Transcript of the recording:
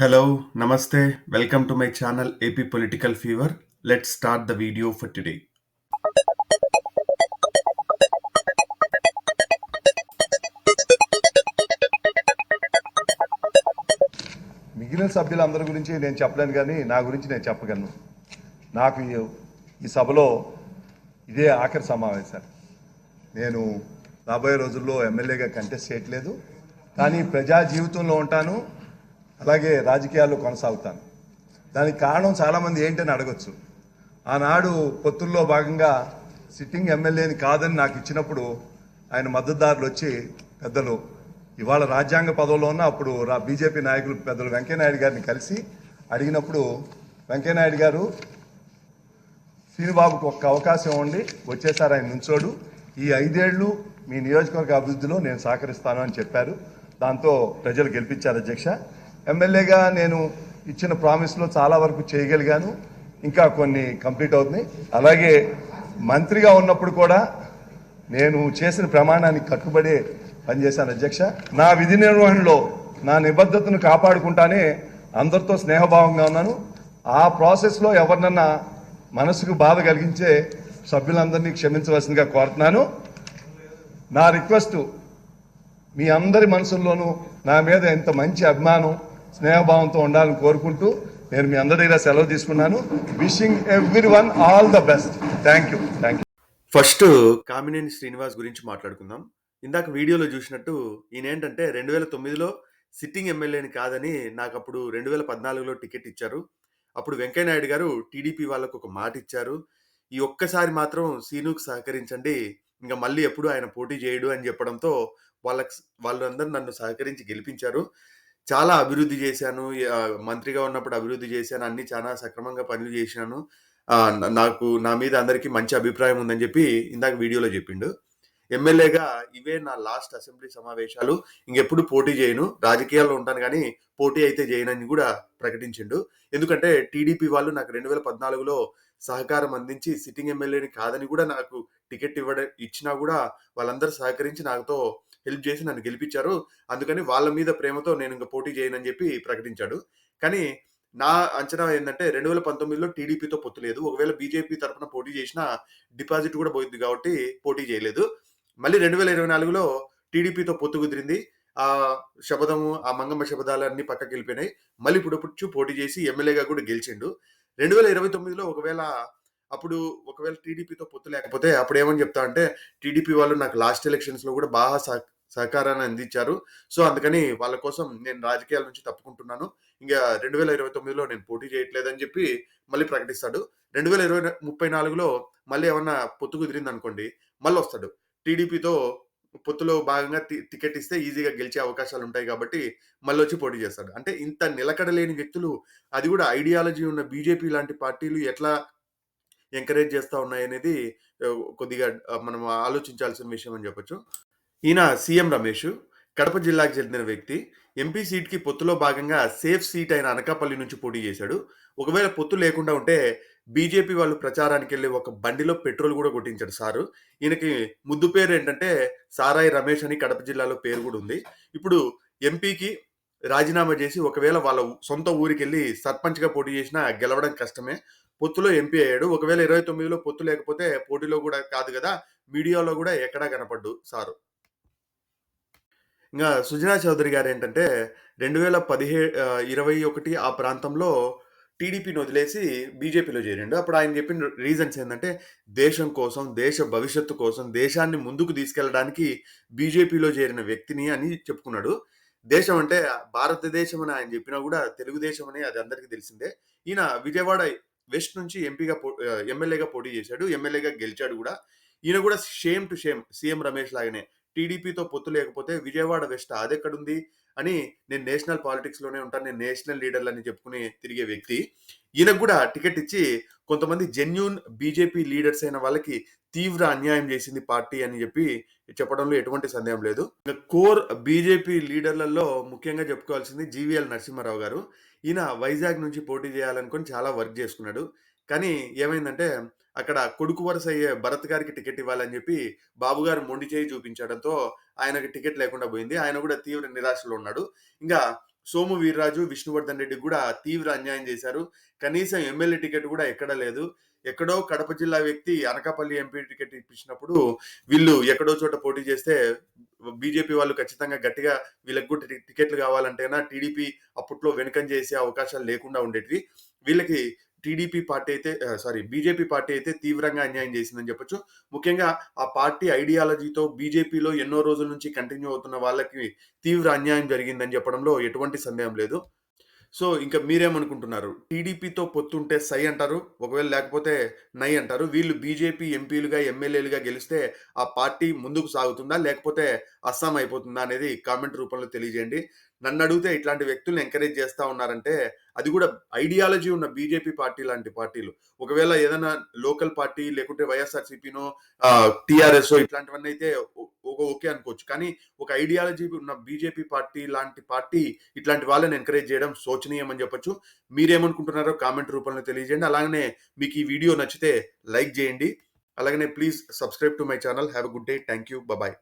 Hello నమస్తే welcome to my channel AP political fever let start the video for today మిగిలిన సభ్యులందరి గురించి నేను చెప్పలేను కానీ నా గురించి నేను చెప్పగలను. నాకు ఈ- ఈ సభలో ఇదే ఆఖరి సమావేశాలు నేను రాబోయే రోజుల్లో ఎమ్మెల్యేగా కంటెస్ట్ చేయట్లేదు. కానీ ప్రజా జీవితంలో ఉంటాను. అలాగే రాజకీయాల్లో కొనసాగుతాను. దానికి కారణం చాలామంది ఏంటని అడగచ్చు. ఆనాడు పొత్తుల్లో భాగంగా సిట్టింగ్ ఎమ్మెల్యేని కాదని నాకు ఇచ్చినప్పుడు ఆయన మద్దతుదారులు వచ్చి పెద్దలు ఇవాళ రాజ్యాంగ పదవిలో ఉన్న అప్పుడు రా బీజేపీ నాయకులు పెద్దలు వెంకయ్యనాయుడు గారిని కలిసి అడిగినప్పుడు వెంకయ్యనాయుడు గారు శ్రీనిబాబుకు ఒక్క అవకాశం ఉండి వచ్చేసారి ఆయన నుంచోడు. ఈ ఐదేళ్ళు మీ నియోజకవర్గ అభివృద్ధిలో నేను సహకరిస్తాను అని చెప్పారు. దాంతో ప్రజలు గెలిపించారు అధ్యక్ష. ఎమ్మెల్యేగా నేను ఇచ్చిన ప్రామిస్లో చాలా వరకు చేయగలిగాను. ఇంకా కొన్ని కంప్లీట్ అవుతున్నాయి. అలాగే మంత్రిగా ఉన్నప్పుడు కూడా నేను చేసిన ప్రమాణానికి కట్టుబడి పనిచేశాను అధ్యక్ష. నా విధి నిర్వహణలో నా నిబద్ధతను కాపాడుకుంటానే అందరితో స్నేహభావంగా ఉన్నాను. ఆ ప్రాసెస్లో ఎవరినన్నా మనసుకు బాధ కలిగించే సభ్యులందరినీ క్షమించవలసిందిగా కోరుతున్నాను. నా రిక్వెస్ట్ మీ అందరి మనసుల్లోనూ నా మీద ఇంత మంచి అభిమానం స్నేహభావంతో ఉండాలని కోరుకుంటూ నేను మీ అందరి దగ్గర సెలవు తీసుకున్నాను. Wishing everyone all the best thank you thank you first Kamineni Srinivas గురించి మాట్లాడుకుందాం. ఇందాక వీడియోలో చూసినట్టు ఈయనేంటంటే రెండు వేల తొమ్మిదిలో సిట్టింగ్ ఎమ్మెల్యేని కాదని నాకు అప్పుడు రెండు వేల పద్నాలుగులో టికెట్ ఇచ్చారు. అప్పుడు వెంకయ్యనాయుడు గారు టీడీపీ వాళ్ళకు ఒక మాట ఇచ్చారు. ఈ ఒక్కసారి మాత్రం సీనుకు సహకరించండి ఇంకా మళ్ళీ ఎప్పుడు ఆయన పోటీ చేయడు అని చెప్పడంతో వాళ్ళకి వాళ్ళందరూ నన్ను సహకరించి గెలిపించారు. చాలా అభివృద్ధి చేశాను. మంత్రిగా ఉన్నప్పుడు అభివృద్ధి చేశాను. అన్ని చాలా సక్రమంగా పనులు చేశాను. నాకు నా మీద అందరికీ మంచి అభిప్రాయం ఉందని చెప్పి ఇందాక వీడియోలో చెప్పిండు. ఎమ్మెల్యేగా ఇవే నా లాస్ట్ అసెంబ్లీ సమావేశాలు. ఇంకెప్పుడు పోటీ చేయను. రాజకీయాల్లో ఉంటాను కానీ పోటీ అయితే చేయనని కూడా ప్రకటించిండు. ఎందుకంటే టీడీపీ వాళ్ళు నాకు రెండు వేల పద్నాలుగులో సహకారం అందించి సిట్టింగ్ ఎమ్మెల్యేని కాదని కూడా నాకు టికెట్ ఇవ్వడం ఇచ్చినా కూడా వాళ్ళందరూ సహకరించి నాతో హెల్ప్ చేసి నన్ను గెలిపించారు. అందుకని వాళ్ళ మీద ప్రేమతో నేను ఇంకా పోటీ చేయనని చెప్పి ప్రకటించాడు. కానీ నా అంచనా ఏంటంటే రెండు వేల పంతొమ్మిదిలో టీడీపీతో పొత్తు లేదు. ఒకవేళ బీజేపీ తరఫున పోటీ చేసినా డిపాజిట్ కూడా పోయింది కాబట్టి పోటీ చేయలేదు. మళ్ళీ రెండు వేల ఇరవై నాలుగులో టీడీపీతో పొత్తు కుదిరింది. ఆ శపథము ఆ మంగమ్మ శపథాలు అన్ని పక్కకి వెళ్ళిపోయినాయి. మళ్ళీ ఇప్పుడు పోటీ చేసి ఎమ్మెల్యేగా కూడా గెలిచిండు. రెండు వేల ఇరవై తొమ్మిదిలో ఒకవేళ అప్పుడు ఒకవేళ టీడీపీతో పొత్తు లేకపోతే అప్పుడు ఏమని చెప్తా అంటే టీడీపీ వాళ్ళు నాకు లాస్ట్ ఎలక్షన్స్లో కూడా బాగా సహకారాన్ని అందించారు. సో అందుకని వాళ్ళ కోసం నేను రాజకీయాల నుంచి తప్పుకుంటున్నాను. ఇంకా రెండు వేల ఇరవై తొమ్మిదిలో నేను పోటీ చేయట్లేదని చెప్పి మళ్ళీ ప్రకటిస్తాడు. రెండు వేల ఇరవై ముప్పై నాలుగులో మళ్ళీ ఏమన్నా పొత్తు కుదిరింది అనుకోండి మళ్ళీ వస్తాడు. టీడీపీతో పొత్తులో భాగంగా టి- టికెట్ ఇస్తే ఈజీగా గెలిచే అవకాశాలు ఉంటాయి కాబట్టి మళ్ళీ వచ్చి పోటీ చేస్తాడు. అంటే ఇంత నిలకడలేని వ్యక్తులు అది కూడా ఐడియాలజీ ఉన్న బీజేపీ లాంటి పార్టీలు ఎట్లా ఎంకరేజ్ చేస్తూ ఉన్నాయనేది అనేది కొద్దిగా మనం ఆలోచించాల్సిన విషయం అని చెప్పొచ్చు. ఈయన సీఎం రమేష్ కడప జిల్లాకు చెందిన వ్యక్తి ఎంపీ సీట్కి పొత్తులో భాగంగా సేఫ్ సీట్ అయిన అనకాపల్లి నుంచి పోటీ చేశాడు. ఒకవేళ పొత్తు లేకుండా ఉంటే బీజేపీ వాళ్ళు ప్రచారానికి వెళ్ళి ఒక బండిలో పెట్రోల్ కూడా కొట్టించాడు సారు. ఈయనకి ముద్దు పేరు ఏంటంటే సారాయి రమేష్ అని కడప జిల్లాలో పేరు కూడా ఉంది. ఇప్పుడు ఎంపీకి రాజీనామా చేసి ఒకవేళ వాళ్ళ సొంత ఊరికి వెళ్ళి సర్పంచ్గా పోటీ చేసినా గెలవడం కష్టమే. పొత్తులో ఎంపీ అయ్యాడు. ఒకవేళ ఇరవై తొమ్మిదిలో పొత్తు లేకపోతే పోటీలో కూడా కాదు కదా మీడియాలో కూడా ఎక్కడా కనపడ్డు సారు. ఇంకా సుజనా చౌదరి గారు ఏంటంటే రెండు వేల పదిహేడు ఆ, ఇరవై ఒకటి ఆ ప్రాంతంలో టీడీపీని వదిలేసి బీజేపీలో చేరిండు. అప్పుడు ఆయన చెప్పిన రీజన్స్ ఏంటంటే దేశం కోసం దేశ భవిష్యత్తు కోసం దేశాన్ని ముందుకు తీసుకెళ్ళడానికి బీజేపీలో చేరిన వ్యక్తిని అని చెప్పుకున్నాడు. దేశం అంటే భారతదేశం అని ఆయన చెప్పినా కూడా తెలుగుదేశం అని అది అందరికీ తెలిసిందే. ఈయన విజయవాడ వెస్ట్ నుంచి ఎంపీగా పో ఎమ్మెల్యేగా పోటీ చేశాడు. ఎమ్మెల్యేగా గెలిచాడు కూడా. ఈయన కూడా same to same CM Ramesh లాగానే టీడీపీతో పొత్తు లేకపోతే విజయవాడ వెస్ట్ అదెక్కడుంది అని నేను నేషనల్ పాలిటిక్స్లోనే ఉంటాను. నేను నేషనల్ లీడర్లు అని చెప్పుకుని తిరిగే వ్యక్తి. ఈయనకు కూడా టికెట్ ఇచ్చి కొంతమంది జెన్యున్ బీజేపీ లీడర్స్ అయిన వాళ్ళకి తీవ్ర అన్యాయం చేసింది పార్టీ అని చెప్పి చెప్పడంలో ఎటువంటి సందేహం లేదు. కోర్ బీజేపీ లీడర్లలో ముఖ్యంగా చెప్పుకోవాల్సింది జీవీఎల్ నరసింహారావు గారు. ఈయన వైజాగ్ నుంచి పోటీ చేయాలనుకొని చాలా వర్క్ చేసుకున్నాడు. కానీ ఏమైందంటే అక్కడ కొడుకు వరుస అయ్యే భరత్ గారికి టికెట్ ఇవ్వాలని చెప్పి బాబు గారు మొండి చేయి చూపించడంతో ఆయనకి టికెట్ లేకుండా పోయింది ఆయన కూడా తీవ్ర నిరాశలో ఉన్నాడు ఇంకా సోము వీర్రాజు, విష్ణువర్ధన్ రెడ్డి కూడా తీవ్ర అన్యాయం చేశారు. కనీసం ఎమ్మెల్యే టికెట్ కూడా ఎక్కడ లేదు. ఎక్కడో కడప జిల్లా వ్యక్తి అనకాపల్లి ఎంపీ టికెట్ ఇప్పించినప్పుడు వీళ్ళు ఎక్కడో చోట పోటీ చేస్తే బీజేపీ వాళ్ళు ఖచ్చితంగా గట్టిగా వీళ్ళకి కూడా టికెట్లు కావాలంటేనా టీడీపీ అప్పట్లో వెనుకం చేసే అవకాశాలు లేకుండా ఉండేటివి. వీళ్ళకి టీడీపీ పార్టీ అయితే సారీ బీజేపీ పార్టీ అయితే తీవ్రంగా అన్యాయం చేసిందని చెప్పొచ్చు. ముఖ్యంగా ఆ పార్టీ ఐడియాలజీతో బీజేపీలో ఎన్నో రోజుల నుంచి కంటిన్యూ అవుతున్న వాళ్ళకి తీవ్ర అన్యాయం జరిగిందని చెప్పడంలో ఎటువంటి సందేహం లేదు. సో, ఇంక మీరేమనుకుంటున్నారు? టీడీపీతో పొత్తుంటే సై అంటారు. ఒకవేళ లేకపోతే నై అంటారు. వీళ్ళు బీజేపీ ఎంపీలుగా, ఎమ్మెల్యేలుగా గెలిస్తే ఆ పార్టీ ముందుకు సాగుతుందా? లేకపోతే అస్సాం అయిపోతుందా? అనేది కామెంట్ రూపంలో తెలియజేయండి. నన్ను అడిగితే ఇట్లాంటి వ్యక్తులను ఎంకరేజ్ చేస్తా ఉన్నారంటే అది కూడా ఐడియాలజీ ఉన్న బీజేపీ పార్టీ లాంటి పార్టీలు. ఒకవేళ ఏదైనా లోకల్ పార్టీ లేకుంటే వైఎస్ఆర్‌సీపీనో టీఆర్ఎస్ ఇట్లాంటివన్నీ అయితే ఓ ఓకే అనుకోవచ్చు. కానీ ఒక ఐడియాలజీ ఉన్న బీజేపీ పార్టీ లాంటి పార్టీ ఇట్లాంటి వాళ్ళని ఎంకరేజ్ చేయడం శోచనీయం అని చెప్పొచ్చు. మీరేమనుకుంటున్నారో కామెంట్ రూపంలో తెలియజేయండి. అలాగనే మీకు ఈ వీడియో నచ్చితే లైక్ చేయండి. అలాగనే please subscribe to my channel. Have a good day. Thank you. Bye